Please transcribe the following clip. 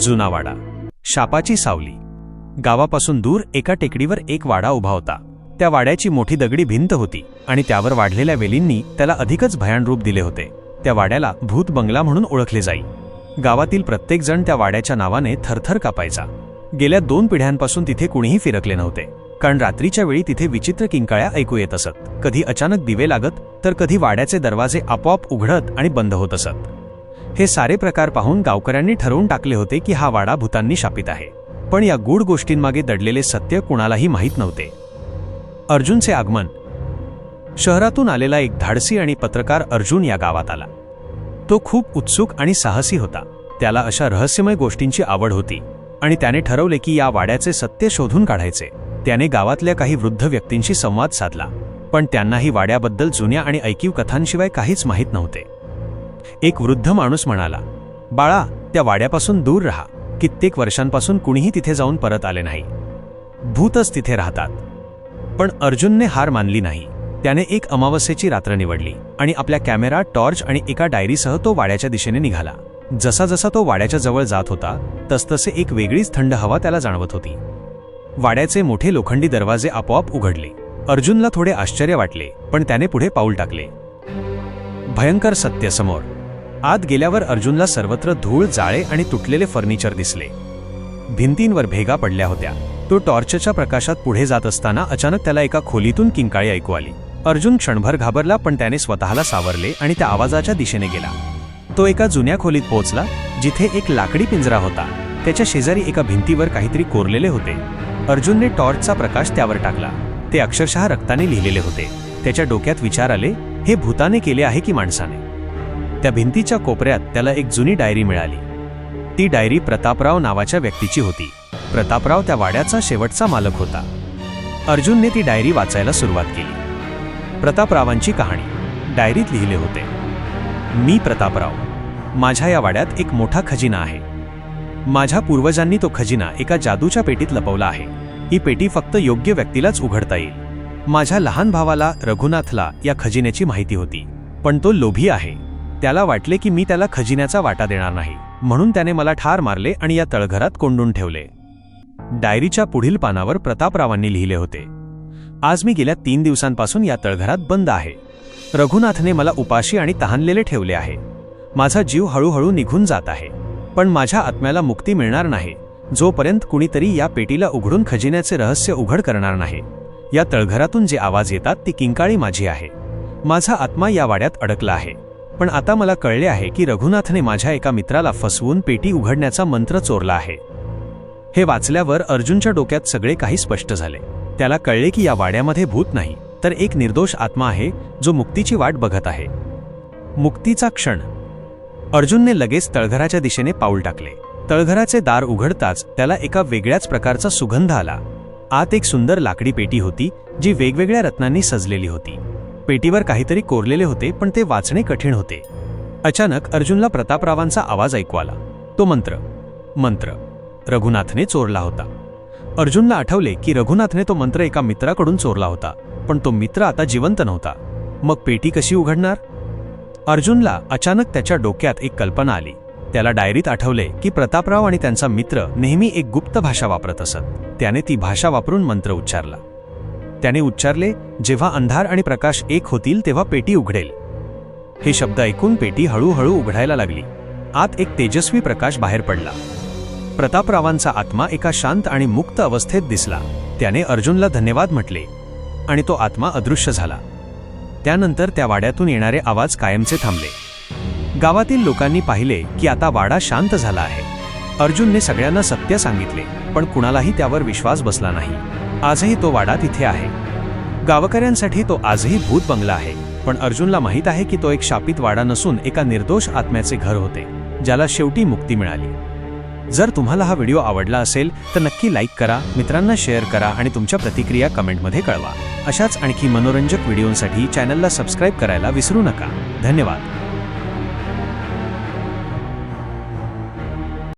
जुना वाडा शापाची सावली. गावापासून दूर एका टेकडीवर एक वाडा उभा होता. त्या वाड्याची मोठी दगडी भिंत होती आणि त्यावर वाढलेल्या वेलींनी त्याला अधिकच भयान रूप दिले होते. त्या वाड्याला भूत बंगला म्हणून ओळखले जाई. गावातील प्रत्येकजण त्या वाड्याच्या नावाने थरथर कापायचा. गेल्या दोन पिढ्यांपासून तिथे कुणीही फिरकले नव्हते. कारण रात्रीच्या वेळी तिथे विचित्र किंकाळ्या ऐकू येत असत. कधी अचानक दिवे लागत तर कधी वाड्याचे दरवाजे आपोआप उघडत आणि बंद होत असत. हे सारे प्रकार पाहून गावकऱ्यांनी ठरवून टाकले होते की हा वाडा भूतांनी शापित आहे. पण या गूढ गोष्टींमागे दडलेले सत्य कुणालाही माहीत नव्हते. अर्जुनचे आगमन. शहरातून आलेला एक धाडसी आणि पत्रकार अर्जुन या गावात आला. तो खूप उत्सुक आणि साहसी होता. त्याला अशा रहस्यमय गोष्टींची आवड होती आणि त्याने ठरवले की या वाड्याचे सत्य शोधून काढायचे. त्याने गावातल्या काही वृद्ध व्यक्तींशी संवाद साधला. पण त्यांनाही वाड्याबद्दल जुन्या आणि ऐकीव कथांशिवाय काहीच माहीत नव्हते. एक वृद्ध माणूस म्हणाला बाळा त्या वाड्यापासून दूर राहा. कित्येक वर्षांपासून कुणीही तिथे जाऊन परत आले नाही. भूतच तिथे राहतात. पण अर्जुनने हार मानली नाही. त्याने एक अमावस्येची रात्र निवडली आणि आपल्या कॅमेरा टॉर्च आणि एका डायरीसह तो वाड्याच्या दिशेने निघाला. जसा जसा तो वाड्याच्या जवळ जात होता तसतसे एक वेगळीच थंड हवा त्याला जाणवत होती. वाड्याचे मोठे लोखंडी दरवाजे आपोआप उघडले. अर्जुनला थोडे आश्चर्य वाटले पण त्याने पुढे पाऊल टाकले. भयंकर सत्य समोर आत गेल्यावर अर्जुनला सर्वत्र धूळ जाळे आणि तुटलेले फर्निचर दिसले. भिंतींवर भेगा पडल्या होत्या. तो टॉर्चच्या प्रकाशात पुढे जात असताना अचानक त्याला एका खोलीतून किंकाळी ऐकू आली. अर्जुन क्षणभर घाबरला पण त्याने स्वतःला सावरले आणि त्या आवाजाच्या दिशेने गेला. तो एका जुन्या खोलीत पोहोचला जिथे एक लाकडी पिंजरा होता. त्याच्या शेजारी एका भिंतीवर काहीतरी कोरलेले होते. अर्जुनने टॉर्चचा प्रकाश त्यावर टाकला. ते अक्षरशः रक्ताने लिहिलेले होते. त्याच्या डोक्यात विचार आले हे भूताने केले आहे की माणसाने? त्या भिंतीच्या कोपऱ्यात त्याला एक जुनी डायरी मिळाली. ती डायरी प्रतापराव नावाच्या व्यक्तीची होती. प्रतापराव त्या वाड्याचा शेवटचा मालक होता. अर्जुनने ती डायरी वाचायला सुरुवात केली. प्रतापरावांची कहाणी. डायरीत लिहिले होते. मी प्रतापराव. माझ्या या वाड्यात एक मोठा खजिना आहे. माझ्या पूर्वजांनी तो खजिना एका जादूच्या पेटीत लपवला आहे. ही पेटी फक्त योग्य व्यक्तीलाच उघडता येईल. माझ्या लहान भावाला रघुनाथला या खजिन्याची माहिती होती. पण तो लोभी आहे. त्याला वाटले की मी त्याला खजिन्याचा वाटा देणार नाही. म्हणून त्याने मला ठार मारले आणि या तळघरात कोंडून ठेवले. डायरीच्या पुढील पानावर प्रतापरावांनी लिहिले होते. आज मी गेल्या तीन दिवसांपासून या तळघरात बंद आहे. रघुनाथने मला उपाशी आणि तहानलेले ठेवले आहे. माझा जीव हळूहळू निघून जात आहे. पण माझ्या आत्म्याला मुक्ती मिळणार नाही. जोपर्यंत कुणीतरी या पेटीला उघडून खजिन्याचे रहस्य उघड करणार नाही. या तळघरातून जे आवाज येतात ती किंकाळी माझी आहे. माझा आत्मा या वाड्यात अडकला आहे. पण आता मला कळले आहे की रघुनाथने माझ्या एका मित्राला फसवून पेटी उघडण्याचा मंत्र चोरला आहे. हे वाचल्यावर अर्जुनच्या डोक्यात सगळे काही स्पष्ट झाले. त्याला कळले की या वाड्यामध्ये भूत नाही तर एक निर्दोष आत्मा आहे जो मुक्तीची वाट बघत आहे. मुक्तीचा क्षण. अर्जुनने लगेच तळघराच्या दिशेने पाऊल टाकले. तळघराचे दार उघडताच त्याला एका वेगळ्याच प्रकारचा सुगंध आला. आत एक सुंदर लाकडी पेटी होती जी वेगवेगळ्या रत्नांनी सजलेली होती. पेटीवर काहीतरी कोरलेले होते पण ते वाचणे कठीण होते. अचानक अर्जुनला प्रतापरावांचा आवाज ऐकू आला. तो मंत्र मंत्र रघुनाथने चोरला होता. अर्जुनला आठवले की रघुनाथने तो मंत्र एका मित्राकडून चोरला होता पण तो मित्र आता जिवंत नव्हता. मग पेटी कशी उघडणार? अर्जुनला अचानक त्याच्या डोक्यात एक कल्पना आली. त्याला डायरीत आठवले की प्रतापराव आणि त्यांचा मित्र नेहमी एक गुप्त भाषा वापरत असत. त्याने ती भाषा वापरून मंत्र उच्चारला. त्याने उच्चारले जेव्हा अंधार आणि प्रकाश एक होतील तेव्हा पेटी उघडेल. हे शब्द ऐकून पेटी हळूहळू उघडायला लागली. आत एक तेजस्वी प्रकाश बाहेर पडला. प्रतापरावांचा आत्मा एका शांत आणि मुक्त अवस्थेत दिसला. त्याने अर्जुनला धन्यवाद म्हटले आणि तो आत्मा अदृश्य झाला. त्यानंतर त्या वाड्यातून येणारे आवाज कायमचे थांबले. गावातील लोकांनी पाहिले की आता वाडा शांत झाला आहे. अर्जुनने सगळ्यांना सत्य सांगितले पण कुणालाही त्यावर विश्वास बसला नाही. आजही तो वाडा तिथे आहे. गावकऱ्यांसाठी तो आजही भूत बंगला आहे. पण अर्जुनला माहीत आहे की तो एक शापित वाडा नसून एका निर्दोष आत्म्याचे घर होते ज्याला शेवटी मुक्ती मिळाली. जर तुम्हाला हा व्हिडिओ आवडला असेल तर नक्की लाईक करा मित्रांना शेअर करा आणि तुमच्या प्रतिक्रिया कमेंटमध्ये कळवा. अशाच आणखी मनोरंजक व्हिडिओंसाठी चॅनलला सबस्क्राईब करायला विसरू नका. धन्यवाद.